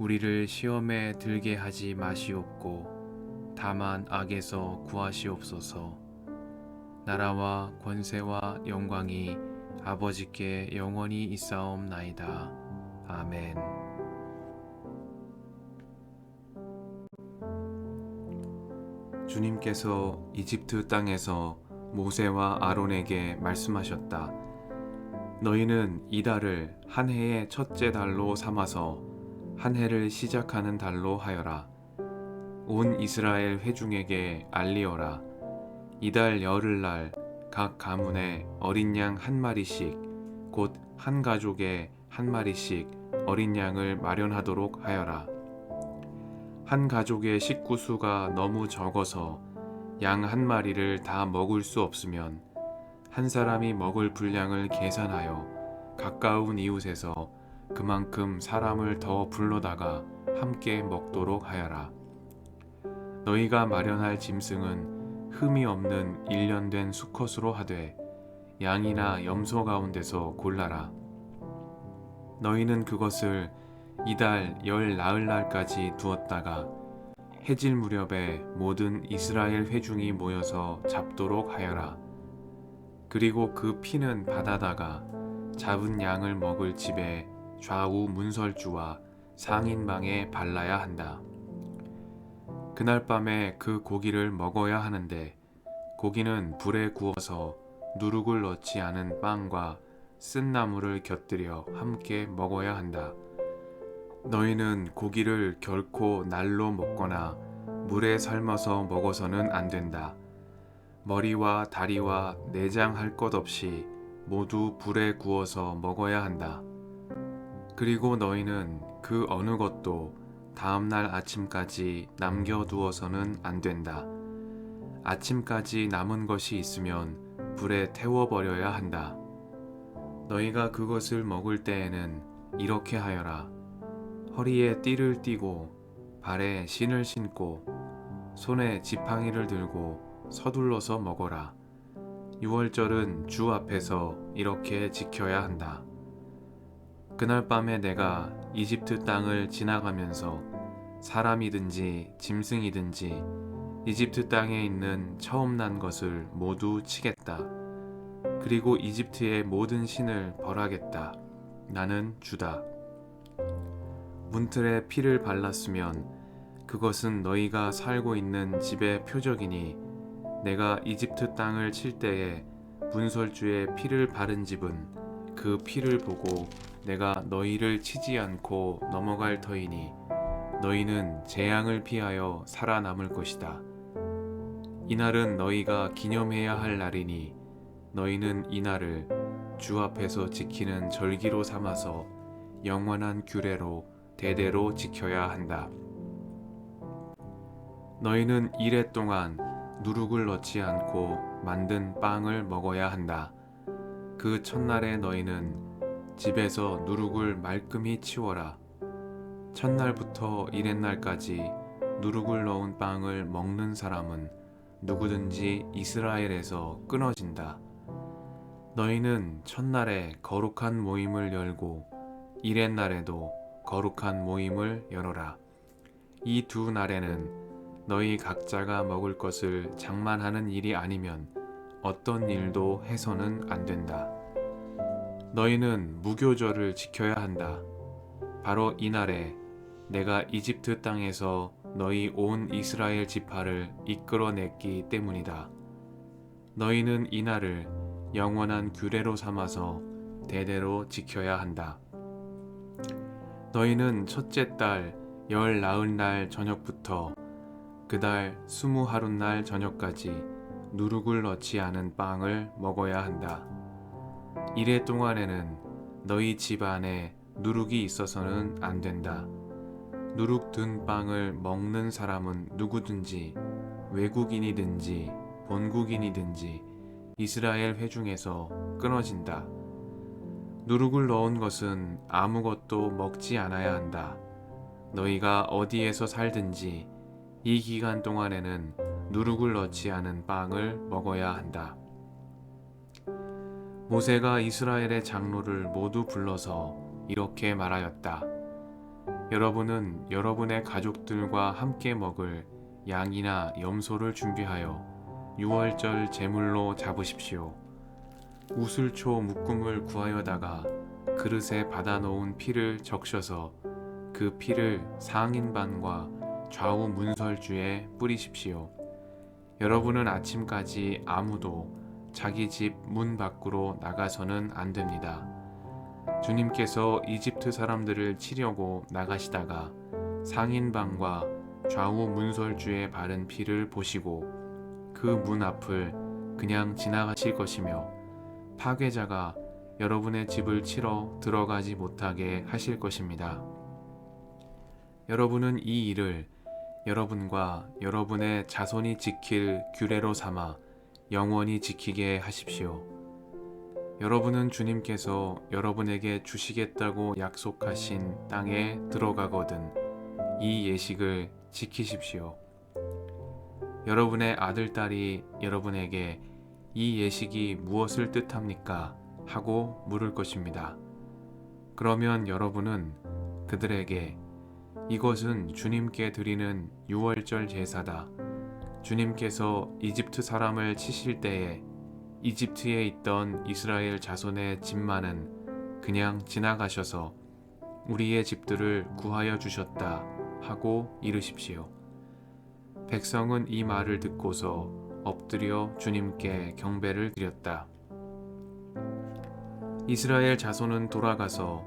우리를 시험에 들게 하지 마시옵고 다만 악에서 구하시옵소서. 나라와 권세와 영광이 아버지께 영원히 있사옵나이다. 아멘. 주님께서 이집트 땅에서 모세와 아론에게 말씀하셨다. 너희는 이 달을 한 해의 첫째 달로 삼아서 한 해를 시작하는 달로 하여라. 온 이스라엘 회중에게 알리어라. 이달 열흘날 각 가문에 어린 양 한 마리씩 곧 한 가족에 한 마리씩 어린 양을 마련하도록 하여라. 한 가족의 식구 수가 너무 적어서 양 한 마리를 다 먹을 수 없으면 한 사람이 먹을 분량을 계산하여 가까운 이웃에서 그만큼 사람을 더 불러다가 함께 먹도록 하여라. 너희가 마련할 짐승은 흠이 없는 일련된 수컷으로 하되 양이나 염소 가운데서 골라라. 너희는 그것을 이달 열 나흘 날까지 두었다가 해질 무렵에 모든 이스라엘 회중이 모여서 잡도록 하여라. 그리고 그 피는 바다다가 잡은 양을 먹을 집에 좌우 문설주와 상인방에 발라야 한다. 그날 밤에 그 고기를 먹어야 하는데 고기는 불에 구워서 누룩을 넣지 않은 빵과 쓴 나물을 곁들여 함께 먹어야 한다. 너희는 고기를 결코 날로 먹거나 물에 삶아서 먹어서는 안 된다. 머리와 다리와 내장 할 것 없이 모두 불에 구워서 먹어야 한다. 그리고 너희는 그 어느 것도 다음날 아침까지 남겨두어서는 안 된다. 아침까지 남은 것이 있으면 불에 태워버려야 한다. 너희가 그것을 먹을 때에는 이렇게 하여라. 허리에 띠를 띠고 발에 신을 신고 손에 지팡이를 들고 서둘러서 먹어라. 유월절은 주 앞에서 이렇게 지켜야 한다. 그날 밤에 내가 이집트 땅을 지나가면서 사람이든지 짐승이든지 이집트 땅에 있는 처음 난 것을 모두 치겠다. 그리고 이집트의 모든 신을 벌하겠다. 나는 주다. 문틀에 피를 발랐으면 그것은 너희가 살고 있는 집의 표적이니 내가 이집트 땅을 칠 때에 문설주에 피를 바른 집은 그 피를 보고 내가 너희를 치지 않고 넘어갈 터이니 너희는 재앙을 피하여 살아남을 것이다. 이날은 너희가 기념해야 할 날이니 너희는 이날을 주 앞에서 지키는 절기로 삼아서 영원한 규례로 대대로 지켜야 한다. 너희는 이래 동안 누룩을 넣지 않고 만든 빵을 먹어야 한다. 그 첫날에 너희는 집에서 누룩을 말끔히 치워라. 첫날부터 이렛날까지 누룩을 넣은 빵을 먹는 사람은 누구든지 이스라엘에서 끊어진다. 너희는 첫날에 거룩한 모임을 열고 이렛날에도 거룩한 모임을 열어라. 이 두 날에는 너희 각자가 먹을 것을 장만하는 일이 아니면 어떤 일도 해서는 안 된다. 너희는 무교절을 지켜야 한다. 바로 이날에 내가 이집트 땅에서 너희 온 이스라엘 지파를 이끌어냈기 때문이다. 너희는 이날을 영원한 규례로 삼아서 대대로 지켜야 한다. 너희는 첫째 달 열 나흘 날 저녁부터 그달 스무 하루 날 저녁까지 누룩을 넣지 않은 빵을 먹어야 한다. 이래 동안에는 너희 집 안에 누룩이 있어서는 안 된다. 누룩 든 빵을 먹는 사람은 누구든지 외국인이든지 본국인이든지 이스라엘 회중에서 끊어진다. 누룩을 넣은 것은 아무것도 먹지 않아야 한다. 너희가 어디에서 살든지 이 기간 동안에는 누룩을 넣지 않은 빵을 먹어야 한다. 모세가 이스라엘의 장로를 모두 불러서 이렇게 말하였다. 여러분은 여러분의 가족들과 함께 먹을 양이나 염소를 준비하여 유월절 제물로 잡으십시오. 우슬초 묶음을 구하여다가 그릇에 받아 놓은 피를 적셔서 그 피를 상인반과 좌우 문설주에 뿌리십시오. 여러분은 아침까지 아무도 자기 집 문 밖으로 나가서는 안 됩니다. 주님께서 이집트 사람들을 치려고 나가시다가 상인방과 좌우 문설주에 바른 피를 보시고 그 문 앞을 그냥 지나가실 것이며 파괴자가 여러분의 집을 치러 들어가지 못하게 하실 것입니다. 여러분은 이 일을 여러분과 여러분의 자손이 지킬 규례로 삼아 영원히 지키게 하십시오. 여러분은 주님께서 여러분에게 주시겠다고 약속하신 땅에 들어가거든 이 예식을 지키십시오. 여러분의 아들, 딸이 여러분에게 이 예식이 무엇을 뜻합니까? 하고 물을 것입니다. 그러면 여러분은 그들에게 이것은 주님께 드리는 유월절 제사다. 주님께서 이집트 사람을 치실 때에 이집트에 있던 이스라엘 자손의 집만은 그냥 지나가셔서 우리의 집들을 구하여 주셨다 하고 이르십시오. 백성은 이 말을 듣고서 엎드려 주님께 경배를 드렸다. 이스라엘 자손은 돌아가서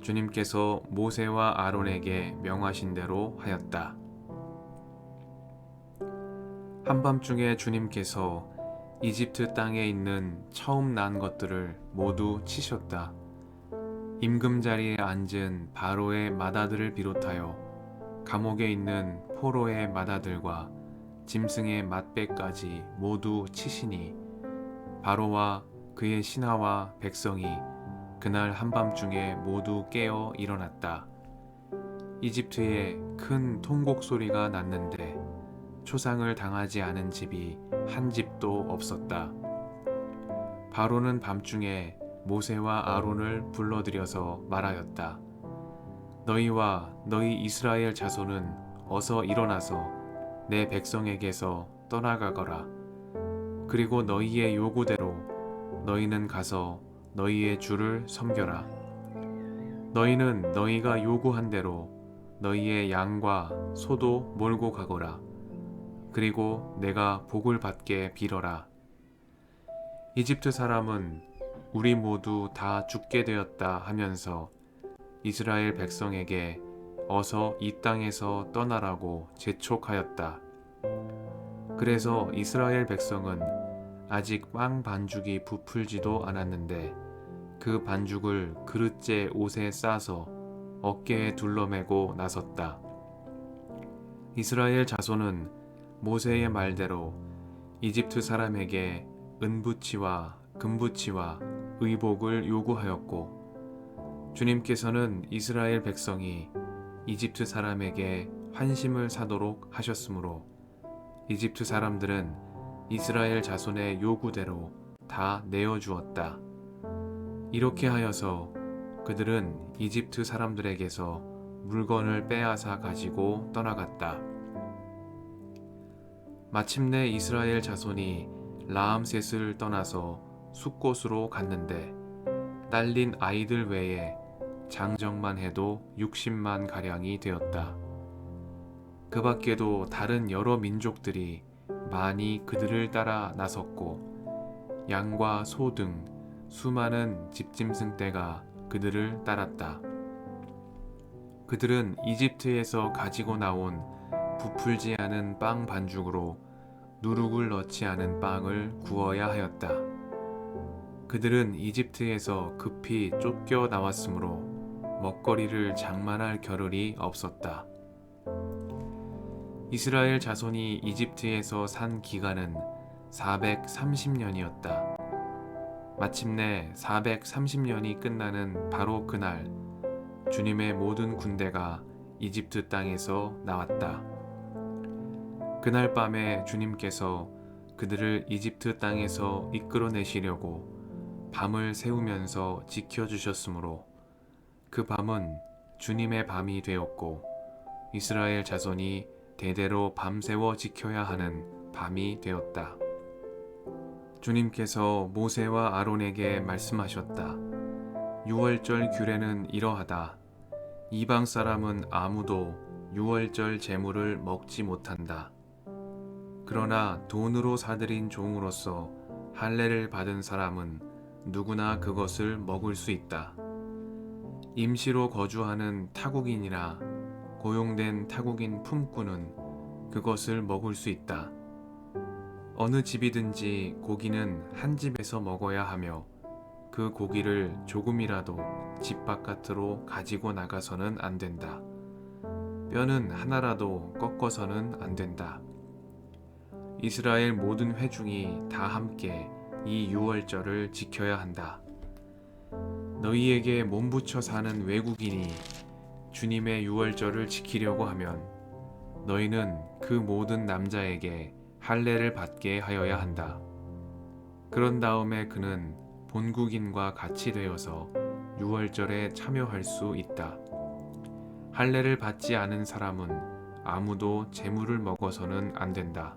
주님께서 모세와 아론에게 명하신 대로 하였다. 한밤중에 주님께서 이집트 땅에 있는 처음 난 것들을 모두 치셨다. 임금 자리에 앉은 바로의 마다들을 비롯하여 감옥에 있는 포로의 마다들과 짐승의 맛배까지 모두 치시니 바로와 그의 신하와 백성이 그날 한밤중에 모두 깨어 일어났다. 이집트에 큰 통곡 소리가 났는데 초상을 당하지 않은 집이 한 집도 없었다. 바로는 밤중에 모세와 아론을 불러들여서 말하였다. 너희와 너희 이스라엘 자손은 어서 일어나서 내 백성에게서 떠나가거라. 그리고 너희의 요구대로 너희는 가서 너희의 주를 섬겨라. 너희는 너희가 요구한 대로 너희의 양과 소도 몰고 가거라. 그리고 내가 복을 받게 빌어라. 이집트 사람은 우리 모두 다 죽게 되었다 하면서 이스라엘 백성에게 어서 이 땅에서 떠나라고 재촉하였다. 그래서 이스라엘 백성은 아직 빵 반죽이 부풀지도 않았는데 그 반죽을 그릇째 옷에 싸서 어깨에 둘러매고 나섰다. 이스라엘 자손은 모세의 말대로 이집트 사람에게 은부치와 금부치와 의복을 요구하였고 주님께서는 이스라엘 백성이 이집트 사람에게 환심을 사도록 하셨으므로 이집트 사람들은 이스라엘 자손의 요구대로 다 내어주었다. 이렇게 하여서 그들은 이집트 사람들에게서 물건을 빼앗아 가지고 떠나갔다. 마침내 이스라엘 자손이 라암셋을 떠나서 숲곳으로 갔는데 딸린 아이들 외에 장정만 해도 60만 가량이 되었다. 그 밖에도 다른 여러 민족들이 많이 그들을 따라 나섰고 양과 소 등 수많은 집짐승 떼가 그들을 따랐다. 그들은 이집트에서 가지고 나온 부풀지 않은 빵 반죽으로 누룩을 넣지 않은 빵을 구워야 하였다. 그들은 이집트에서 급히 쫓겨 나왔으므로 먹거리를 장만할 겨를이 없었다. 이스라엘 자손이 이집트에서 산 기간은 430년이었다. 마침내 430년이 끝나는 바로 그날 주님의 모든 군대가 이집트 땅에서 나왔다. 그날 밤에 주님께서 그들을 이집트 땅에서 이끌어내시려고 밤을 새우면서 지켜주셨으므로 그 밤은 주님의 밤이 되었고 이스라엘 자손이 대대로 밤새워 지켜야 하는 밤이 되었다. 주님께서 모세와 아론에게 말씀하셨다. 유월절 규례는 이러하다. 이방 사람은 아무도 유월절 제물을 먹지 못한다. 그러나 돈으로 사들인 종으로서 할례를 받은 사람은 누구나 그것을 먹을 수 있다. 임시로 거주하는 타국인이나 고용된 타국인 품꾼은 그것을 먹을 수 있다. 어느 집이든지 고기는 한 집에서 먹어야 하며 그 고기를 조금이라도 집 바깥으로 가지고 나가서는 안 된다. 뼈는 하나라도 꺾어서는 안 된다. 이스라엘 모든 회중이 다 함께 이 유월절을 지켜야 한다. 너희에게 몸붙여 사는 외국인이 주님의 유월절을 지키려고 하면 너희는 그 모든 남자에게 할례를 받게 하여야 한다. 그런 다음에 그는 본국인과 같이 되어서 유월절에 참여할 수 있다. 할례를 받지 않은 사람은 아무도 재물을 먹어서는 안 된다.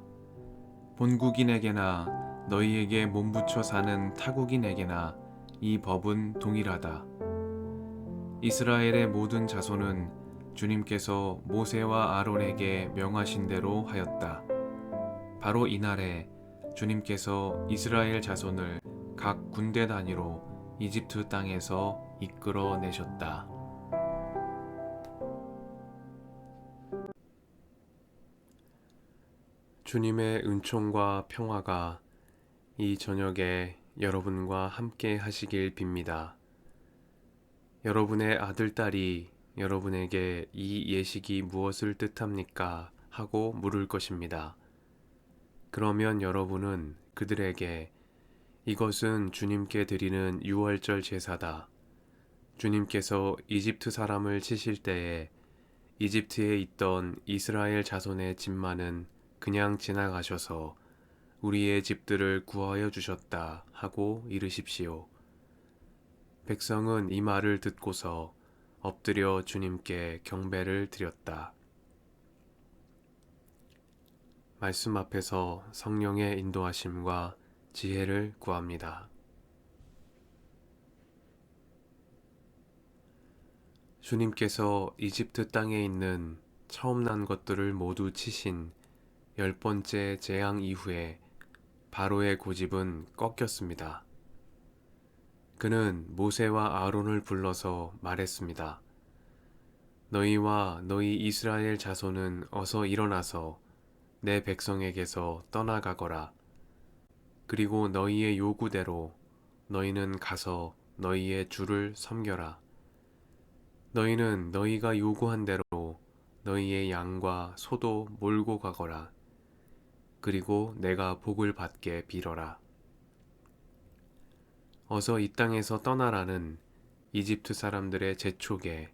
본국인에게나 너희에게 몸붙여 사는 타국인에게나 이 법은 동일하다. 이스라엘의 모든 자손은 주님께서 모세와 아론에게 명하신 대로 하였다. 바로 이날에 주님께서 이스라엘 자손을 각 군대 단위로 이집트 땅에서 이끌어 내셨다. 주님의 은총과 평화가 이 저녁에 여러분과 함께 하시길 빕니다. 여러분의 아들, 딸이 여러분에게 이 예식이 무엇을 뜻합니까? 하고 물을 것입니다. 그러면 여러분은 그들에게 이것은 주님께 드리는 유월절 제사다. 주님께서 이집트 사람을 치실 때에 이집트에 있던 이스라엘 자손의 집만은 그냥 지나가셔서 우리의 집들을 구하여 주셨다 하고 이르십시오. 백성은 이 말을 듣고서 엎드려 주님께 경배를 드렸다. 말씀 앞에서 성령의 인도하심과 지혜를 구합니다. 주님께서 이집트 땅에 있는 처음 난 것들을 모두 치신 열 번째 재앙 이후에 바로의 고집은 꺾였습니다. 그는 모세와 아론을 불러서 말했습니다. 너희와 너희 이스라엘 자손은 어서 일어나서 내 백성에게서 떠나가거라. 그리고 너희의 요구대로 너희는 가서 너희의 주를 섬겨라. 너희는 너희가 요구한 대로 너희의 양과 소도 몰고 가거라. 그리고 내가 복을 받게 빌어라. 어서 이 땅에서 떠나라는 이집트 사람들의 재촉에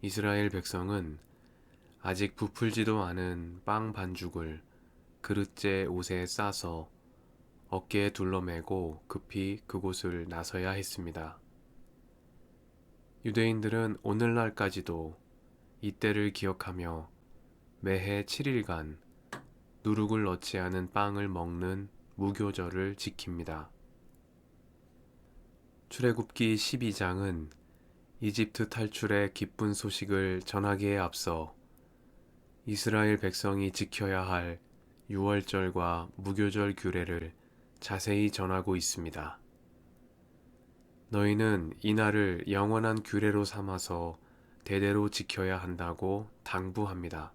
이스라엘 백성은 아직 부풀지도 않은 빵 반죽을 그릇째 옷에 싸서 어깨에 둘러매고 급히 그곳을 나서야 했습니다. 유대인들은 오늘날까지도 이때를 기억하며 매해 7일간 누룩을 넣지 않은 빵을 먹는 무교절을 지킵니다. 출애굽기 12장은 이집트 탈출의 기쁜 소식을 전하기에 앞서 이스라엘 백성이 지켜야 할 유월절과 무교절 규례를 자세히 전하고 있습니다. 너희는 이날을 영원한 규례로 삼아서 대대로 지켜야 한다고 당부합니다.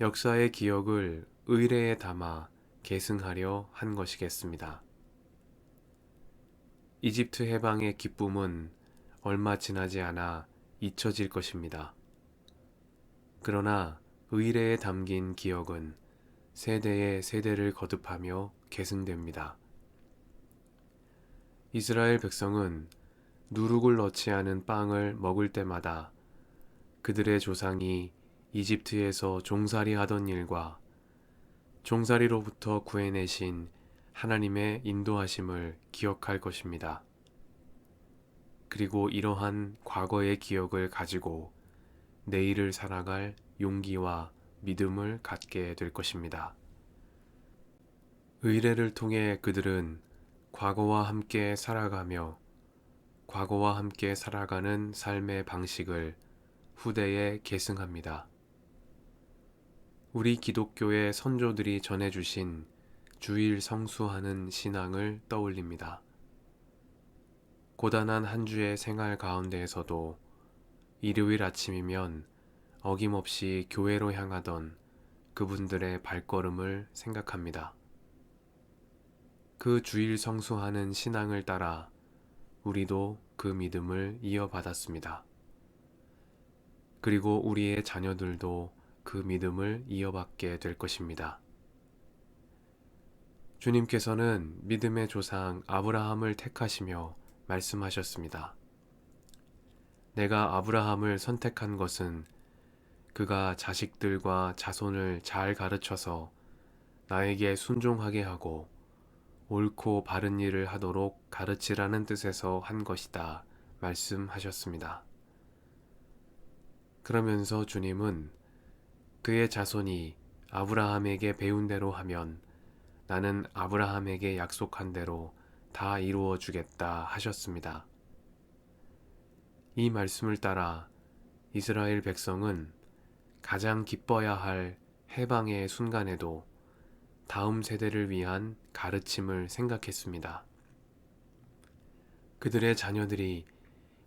역사의 기억을 의례에 담아 계승하려 한 것이겠습니다. 이집트 해방의 기쁨은 얼마 지나지 않아 잊혀질 것입니다. 그러나 의례에 담긴 기억은 세대의 세대를 거듭하며 계승됩니다. 이스라엘 백성은 누룩을 넣지 않은 빵을 먹을 때마다 그들의 조상이 이집트에서 종살이 하던 일과 종살이로부터 구해내신 하나님의 인도하심을 기억할 것입니다. 그리고 이러한 과거의 기억을 가지고 내일을 살아갈 용기와 믿음을 갖게 될 것입니다. 의례를 통해 그들은 과거와 함께 살아가며 과거와 함께 살아가는 삶의 방식을 후대에 계승합니다. 우리 기독교의 선조들이 전해주신 주일 성수하는 신앙을 떠올립니다. 고단한 한 주의 생활 가운데에서도 일요일 아침이면 어김없이 교회로 향하던 그분들의 발걸음을 생각합니다. 그 주일 성수하는 신앙을 따라 우리도 그 믿음을 이어받았습니다. 그리고 우리의 자녀들도 그 믿음을 이어받게 될 것입니다. 주님께서는 믿음의 조상 아브라함을 택하시며 말씀하셨습니다. 내가 아브라함을 선택한 것은 그가 자식들과 자손을 잘 가르쳐서 나에게 순종하게 하고 옳고 바른 일을 하도록 가르치라는 뜻에서 한 것이다. 말씀하셨습니다. 그러면서 주님은 그의 자손이 아브라함에게 배운 대로 하면 나는 아브라함에게 약속한 대로 다 이루어 주겠다 하셨습니다. 이 말씀을 따라 이스라엘 백성은 가장 기뻐야 할 해방의 순간에도 다음 세대를 위한 가르침을 생각했습니다. 그들의 자녀들이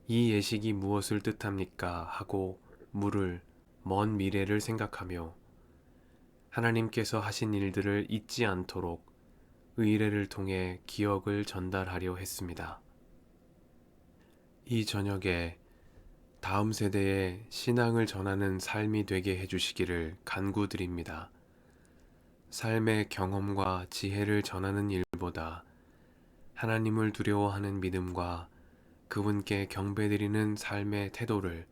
이 예식이 무엇을 뜻합니까? 하고 물을 먼 미래를 생각하며 하나님께서 하신 일들을 잊지 않도록 의례를 통해 기억을 전달하려 했습니다. 이 저녁에 다음 세대에 신앙을 전하는 삶이 되게 해주시기를 간구드립니다. 삶의 경험과 지혜를 전하는 일보다 하나님을 두려워하는 믿음과 그분께 경배드리는 삶의 태도를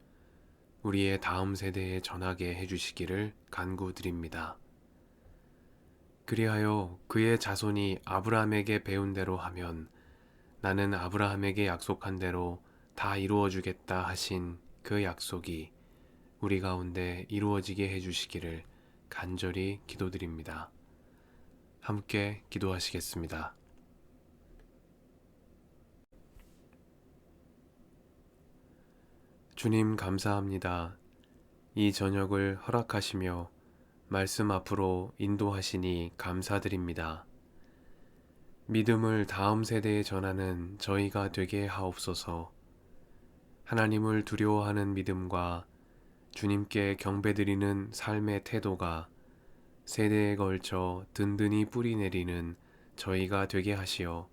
우리의 다음 세대에 전하게 해주시기를 간구드립니다. 그리하여 그의 자손이 아브라함에게 배운 대로 하면 나는 아브라함에게 약속한 대로 다 이루어 주겠다 하신 그 약속이 우리 가운데 이루어지게 해 주시기를 간절히 기도드립니다. 함께 기도하시겠습니다. 주님 감사합니다. 이 저녁을 허락하시며 말씀 앞으로 인도하시니 감사드립니다. 믿음을 다음 세대에 전하는 저희가 되게 하옵소서. 하나님을 두려워하는 믿음과 주님께 경배드리는 삶의 태도가 세대에 걸쳐 든든히 뿌리 내리는 저희가 되게 하시어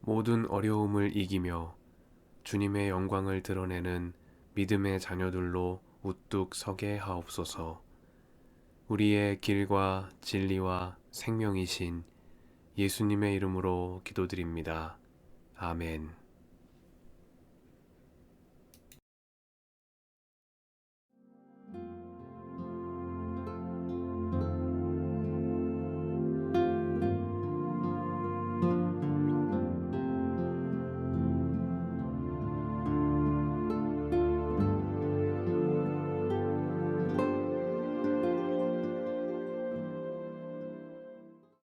모든 어려움을 이기며 주님의 영광을 드러내는 믿음의 자녀들로 우뚝 서게 하옵소서. 우리의 길과 진리와 생명이신 예수님의 이름으로 기도드립니다. 아멘.